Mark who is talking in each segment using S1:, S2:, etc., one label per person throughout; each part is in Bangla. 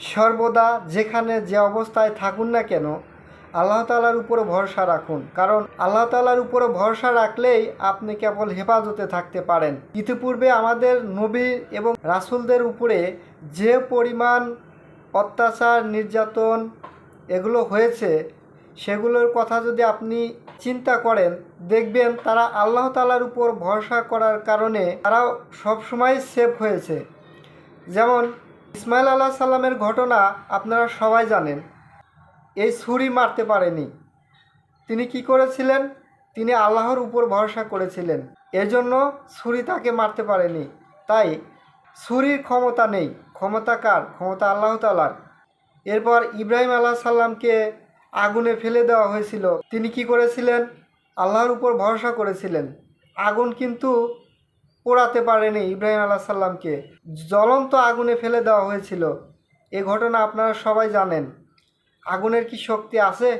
S1: সর্বদা যেখানে যে অবস্থায় থাকুন না কেন, আল্লাহ তালার উপরে ভরসা রাখুন। কারণ আল্লাহ তালার উপরে ভরসা রাখলেই আপনি কেবল হেফাজতে থাকতে পারেন। ইতিপূর্বে আমাদের নবী এবং রাসূলদের উপরে যে পরিমাণ অত্যাচার, নির্যাতন এগুলো হয়েছে, সেগুলোর কথা যদি আপনি চিন্তা করেন, দেখবেন তারা আল্লাহ তালার উপর ভরসা করার কারণে তারাও সবসময় সেফ হয়েছে। যেমন ইসমাইল আল্লাহ সাল্লামের ঘটনা আপনারা সবাই জানেন। এই ছুরি মারতে পারেনি। তিনি কি করেছিলেন? তিনি আল্লাহর উপর ভরসা করেছিলেন। এজন্য ছুরি তাকে মারতে পারেনি। তাই ছুরির ক্ষমতা নেই। ক্ষমতা কার? ক্ষমতা আল্লাহ তালার এরপর ইব্রাহিম আল্লাহ সাল্লামকে আগুনে ফেলে দেওয়া হয়েছিল। তিনি কি করেছিলেন? আল্লাহর উপর ভরসা করেছিলেন। আগুন কিন্তু পোড়াতে পারেনি ইব্রাহিম আল্লাহ সাল্লামকে জ্বলন্ত আগুনে ফেলে দেওয়া হয়েছিল। এ ঘটনা আপনারা সবাই জানেন। আগুনের কি শক্তি আছে?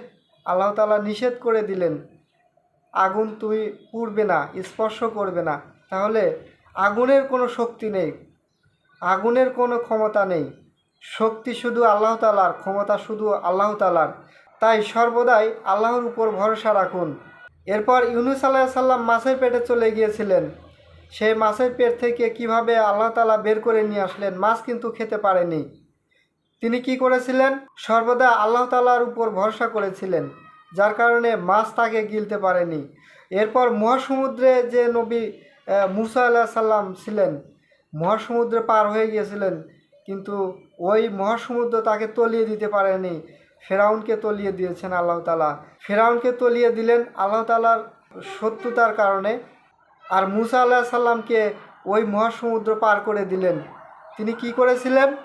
S1: আল্লাহ তালা নিষেধ করে দিলেন, আগুন তুমি পুড়বে না, স্পর্শ করবে না। তাহলে আগুনের কোনো শক্তি নেই, আগুনের কোনো ক্ষমতা নেই। শক্তি শুধু আল্লাহ তালার ক্ষমতা শুধু আল্লাহ তালার তাই সর্বদাই আল্লাহর উপর ভরসা রাখুন। এরপর ইউনুস আল্লাহ সাল্লাম মাছের পেটে চলে গিয়েছিলেন। সেই মাছের পেট থেকে কীভাবে আল্লাহ তালা বের করে নিয়ে আসলেন? মাছ কিন্তু খেতে পারেনি। তিনি কি করেছিলেন? সর্বদা আল্লাহ তালার উপর ভরসা করেছিলেন, যার কারণে মাছ তাকে গিলতে পারেনি। এরপর মহাসমুদ্রে যে নবী মুসা আল্লাহ সাল্লাম ছিলেন, মহাসমুদ্রে পার হয়ে গিয়েছিলেন, কিন্তু ওই মহাসমুদ্র তাকে তলিয়ে দিতে পারেনি। ফেরাউনকে তলিয়ে দিয়েছেন আল্লাহ তালা ফেরাউনকে তলিয়ে দিলেন আল্লাহ তালার শত্রুতার কারণে আর মুসা আল্লাহ সাল্লামকে ওই মহাসমুদ্র পার করে দিলেন। তিনি কি করেছিলেন?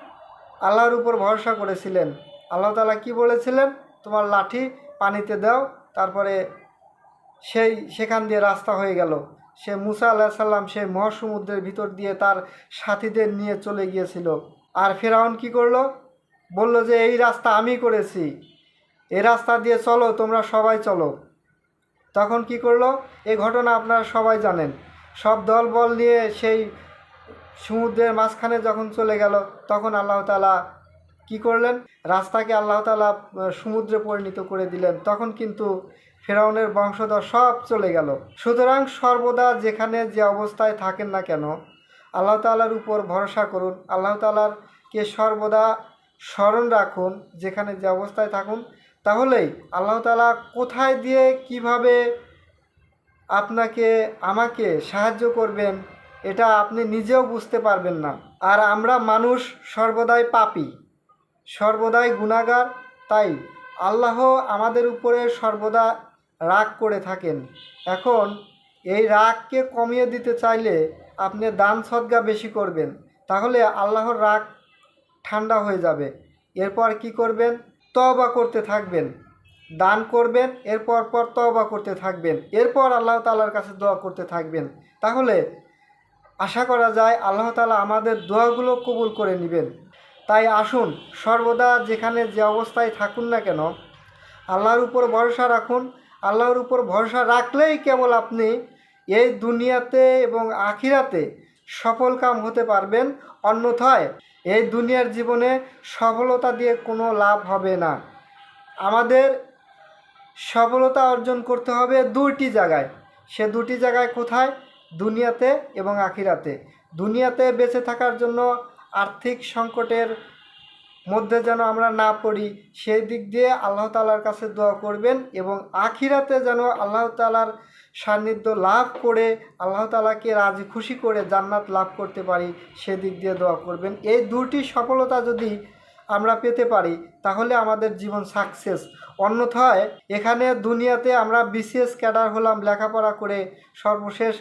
S1: আল্লাহর উপর ভরসা করেছিলেন। আল্লাহ তালা কি বলেছিলেন? তোমার লাঠি পানিতে দাও, তারপরে সেই সেখান দিয়ে রাস্তা হয়ে গেল। সে মুসা আল্লাহ সাল্লাম সেই মহাসমুদ্রের ভিতর দিয়ে তার সাথীদের নিয়ে চলে গিয়েছিল। আর ফেরাউন কি করল? বলল যে, এই রাস্তা আমি করেছি। এই রাস্তা দিয়ে চলো, তোমরা সবাই চলো। তখন কি করল? এই ঘটনা আপনারা সবাই জানেন। সব দল বল নিয়ে সেই সমুদ্রের মাঝখানে যখন চলে গেল, তখন আল্লাহ তালা কি করলেন? রাস্তাকে আল্লাহ তালা সমুদ্রে পরিণত করে দিলেন। তখন কিন্তু ফেরাউনের বংশধর সব চলে গেল। সুতরাং সর্বদা যেখানে যে অবস্থায় থাকেন না কেন, আল্লাহ তালার উপর ভরসা করুন। আল্লাহ তালারকে সর্বদা স্মরণ রাখুন, যেখানে যে অবস্থায় থাকুন তাহলেই আল্লাহ তালা কোথায় দিয়ে কীভাবে আপনাকে, আমাকে সাহায্য করবেন, এটা আপনি নিজেও বুঝতে পারবেন না। আর আমরা মানুষ সর্বদাই পাপি, সর্বদাই গুণাগার তাই আল্লাহ আমাদের উপরে সর্বদা রাগ করে থাকেন। এখন এই রাগকে কমিয়ে দিতে চাইলে আপনি দান সদ্গা বেশি করবেন, তাহলে আল্লাহর রাগ ঠান্ডা হয়ে যাবে। এরপর কি করবেন? তবা করতে থাকবেন। দান করবেন, এরপর পর তবা করতে থাকবেন। এরপর আল্লাহ তালার কাছে দোয়া করতে থাকবেন। তাহলে আশা করা যায় আল্লাহ তালা আমাদের দোয়াগুলো কবুল করে নেবেন। তাই আসুন, সর্বদা যেখানে যে অবস্থায় থাকুন না কেন, আল্লাহর উপর ভরসা রাখুন। আল্লাহর উপর ভরসা রাখলেই কেবল আপনি এই দুনিয়াতে এবং আখিরাতে সফল কাম হতে পারবেন, অন্যথায় এই দুনিয়ার জীবনে সফলতা দিয়ে কোনো লাভ হবে না। আমাদের সফলতা অর্জন করতে হবে দুটি জায়গায়। সে দুটি জায়গায় কোথায়? দুনিয়াতে এবং আখিরাতে। দুনিয়াতে বেঁচে থাকার জন্য আর্থিক সংকটের মধ্যে যেন আমরা না পড়ি, সেই দিক দিয়ে আল্লাহ তালার কাছে দোয়া করবেন এবং আখিরাতে যেন আল্লাহ তালার সান্নিধ্য লাভ করে আল্লাহ তালাকে রাজি খুশি করে জান্নাত লাভ করতে পারি সেদিক দিয়ে দোয়া করবেন। এই দুটি সফলতা যদি আমরা পেতে পারি, তাহলে আমাদের জীবন সাকসেস। অন্যথায় এখানে দুনিয়াতে আমরা বিসিএস ক্যাডার হলাম, লেখাপড়া করে সর্বশেষ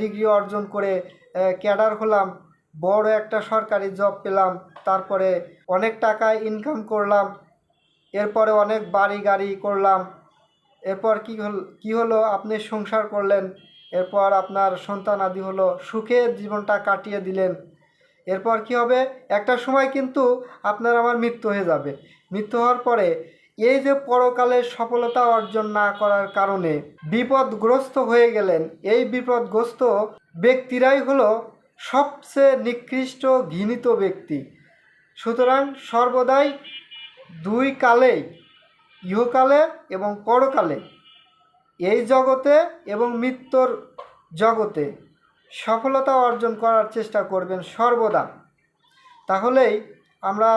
S1: ডিগ্রি অর্জন করে ক্যাডার হলাম। বড় একটা সরকারি জব পেলাম, তারপরে অনেক টাকা ইনকাম করলাম, এরপরে অনেক বাড়ি গাড়ি করলাম, এরপর কি হল, কী হলো, আপনি সংসার করলেন, এরপর আপনার সন্তান আদি হলো, সুখে জীবনটা কাটিয়ে দিলেন, এরপর কি হবে, একটা সময় কিন্তু আপনার আমার মৃত্যু হয়ে যাবে, মৃত্যু হওয়ার পরে এই যে পরকালের সফলতা অর্জন না করার কারণে বিপদগ্রস্ত হয়ে গেলেন, এই বিপদগ্রস্ত ব্যক্তিরাই হলো সবচেয়ে নিকৃষ্ট ঘৃণিত ব্যক্তি। সুতরাং সর্বদাই দুই কালেই ইহকালে এবং পরকালে, এই জগতে এবং মৃত্যুর জগতে সফলতা অর্জন করার চেষ্টা করবেন সর্বদা। তাহলেই আমরা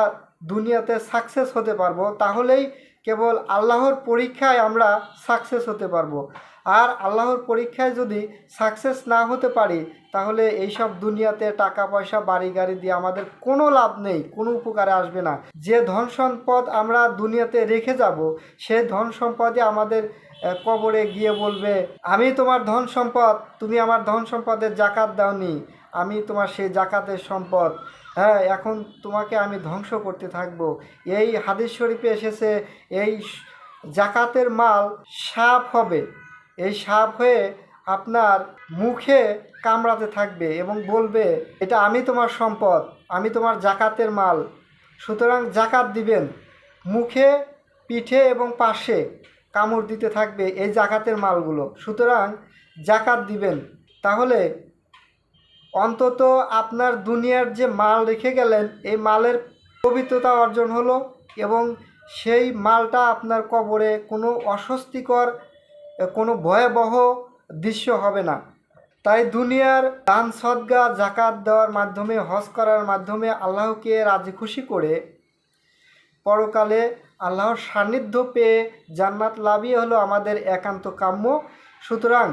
S1: দুনিয়াতে সাকসেস হতে পারব। তাহলেই কেবল আল্লাহর পরীক্ষায় আমরা সাকসেস হতে পারব। আর আল্লাহর পরীক্ষায় যদি সাকসেস না হতে পারি, তাহলে এইসব দুনিয়াতে টাকা পয়সা বাড়ি গাড়ি দিয়ে আমাদের কোনো লাভ নেই, কোনো উপকারে আসবে না। যে ধন সম্পদ আমরা দুনিয়াতে রেখে যাব, সে ধন সম্পদে আমাদের কবরে গিয়ে বলবে, আমি তোমার ধন সম্পদ, তুমি আমার ধন সম্পদের জাকাত দাওনি, আমি তোমার সেই জাকাতের সম্পদ। হ্যাঁ এখন তোমাকে আমি ধ্বংস করতে থাকব। এই হাদিস শরীফে এসেছে, এই জাকাতের মাল সাপ হবে। এই সাপ হয়ে আপনার মুখে কামড়াতে থাকবে এবং বলবে, এটা আমি তোমার সম্পদ, আমি তোমার জাকাতের মাল। সুতরাং জাকাত দিবেন। মুখে, পিঠে এবং পাশে কামড় দিতে থাকবে এই জাকাতের মালগুলো। সুতরাং জাকাত দিবেন। তাহলে অন্তত আপনার দুনিয়ার যে মাল রেখে গেলেন, এই মালের পবিত্রতা অর্জন হলো এবং সেই মালটা আপনার কবরে কোনো অস্বস্তিকর কোনো ভয়াবহ দৃশ্য হবে না। তাই দুনিয়ার দান, সদ্গা জাকাত দেওয়ার মাধ্যমে, হজ করার মাধ্যমে আল্লাহকে রাজি খুশি করে পরকালে আল্লাহর সান্নিধ্য পেয়ে জান্নাত লাভই হলো আমাদের একান্ত কাম্য। সুতরাং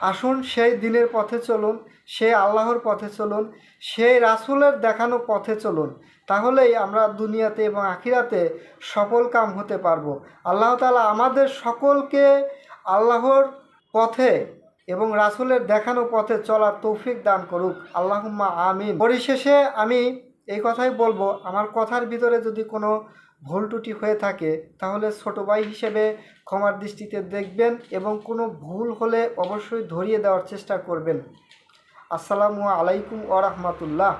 S1: আসুন সেই দিনের পথে চলুন, সেই আল্লাহর পথে চলুন, সেই রাসূলের দেখানো পথে চলুন। তাহলেই আমরা দুনিয়াতে এবং আখিরাতে সফল কাম হতে পারব। আল্লাহ তালা আমাদের সকলকে আল্লাহর পথে এবং রাসূলের দেখানো পথে চলার তৌফিক দান করুক। আল্লাহুম্মা আমিন। পরিশেষে আমি এই কথাই বলব, আমার কথার ভিতরে যদি কোনো ভুল ত্রুটি হয়ে থাকে, তাহলে ছোট ভাই হিসেবে ক্ষমার দৃষ্টিতে দেখবেন এবং কোনো ভুল হলে অবশ্যই ধরিয়ে দেওয়ার চেষ্টা করবেন। আসসালামু আলাইকুম ওরহমতুল্লাহ